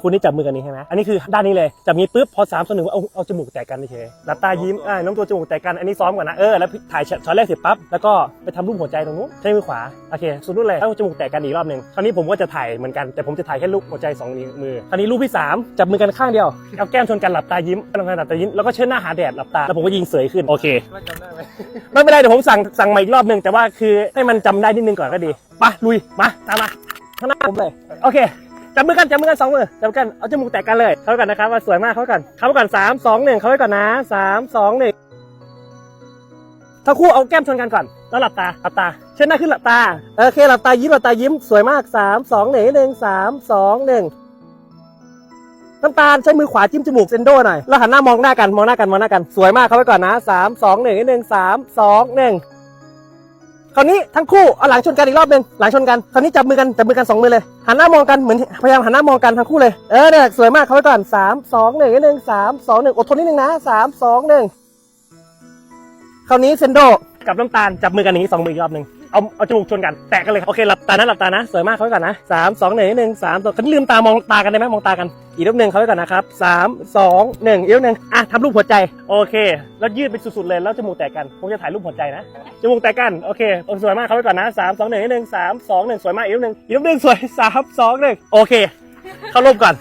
คุณนี่จับมือกันนี้ใช่ไหมอันนี้คือด้านนี้เลยจับนี้ปุ๊บพอสามส่วนหนึ่งเอาเอาจมูกแตะกันเฉยหลับตายิ้มอ่าน้ำตัวจมูกแตะกันอันนี้ซ้อมก่อนนะเออแล้วถ่ายช็อตแรกเสร็จปั๊บแล้วก็ไปทำรูปหัวใจตรงนู้นใช้มือขวาโอเคสุดนู้นเลยแล้วจมูกแตะกันอีกรอบหนึ่งคราวนี้ผมก็จะถ่ายเหมือนกันแต่ผมจะถ่ายแค่รูปหัวใจสองนิ้วมือคราวนี้รูปที่สามจับมือกันข้างเดียวเอาแก้มชนกันหลับตายิ้มลองกันหลับตายิ้มแล้วก็เชิดหน้าหาแดดหลับตาแล้วผมก็ยิงเสยขึ้นโอเคว่าจำได้ไหมไม่เป็นไรเดี๋ยวผมสั่งสั่งใหม่อีกรอบหนึ่งแต่ว่าคือให้มันจำได้นิดนึงก่อนก็ดีไปลุยมาตามมาข้างหน้าผมเลยโอเค จับมือกันจับมือกันสองมือจับมือกันเอาจมูกแตะกันเลยเข้าไว้ก่อนนะครับว่าสวยมากเข้าไว้ก่อนเข้าไว้ก่อนสามสองหนึ่งเข้าไว้ก่อนนะสามสองหนึ่งทั้งคู่เอาแก้มชนกันก่อนแล้วหลับตาหลับตาเช่นหน้าขึ้นหลับตาโอเคหลับตายิ้มหลับตายิ้มสวยมากสามสองหนึ่งหนึ่งสามสองหนึ่งน้ำตาลใช้มือขวาจิ้มจมูกเซนโดหน่อยแล้วหันหน้ามองหน้ากันมองหน้ากันมองหน้ากันสวยมากเข้าไว้ก่อนนะสามสองหนึ่งหนึ่งสามสองหนึ่ง คราวนี้ทั้งคู่เอาหลังชนกันอีกรอบหนึ่งหลังชนกันคราวนี้จับมือกันจับมือกันสองมือเลยหันหน้ามองกันเหมือนพยายามหันหน้ามองกันทั้งคู่เลยเออเนี่ยสวยมากเขาไว้ก่อนสามสองหนึ่งหนึ่งสามสองหนึ่งอดทนนิดนึงนะสามสองหนึ่งคราวนี้เซนโดกับน้ำตาลจับมือกันอย่างนี้สองมืออีกรอบหนึ่ง เอาเอาจมูกชนกันแตะกันเลยโอเคหลับตานะหลับตานะสวยมากเขาไว้ก่อนนะสามสองหนึ่งหนึ่งสามสองคันลืมตามองตากันได้ไหมมองตากัน อีกรอบหนึ่งเขาไว้ก่อนนะครับสามสองหนึ่งอีกรอบหนึ่งอะทำรูปหัวใจโอเค แล้วยืดไปสุดๆเลยแล้วจมูกแตะกันผมจะถ่ายรูปหัวใจนะจมูกแตกกันโอเคอ้สวยมากเขาไปก่อนนะสามสองหนึ่งหนึ่งสามสองหนึ่งสวยมากอีกรูปหนึ่งอีกรูปหนึ่งสวยสามสองหนึ่งโอเค เข้ารูปก่อน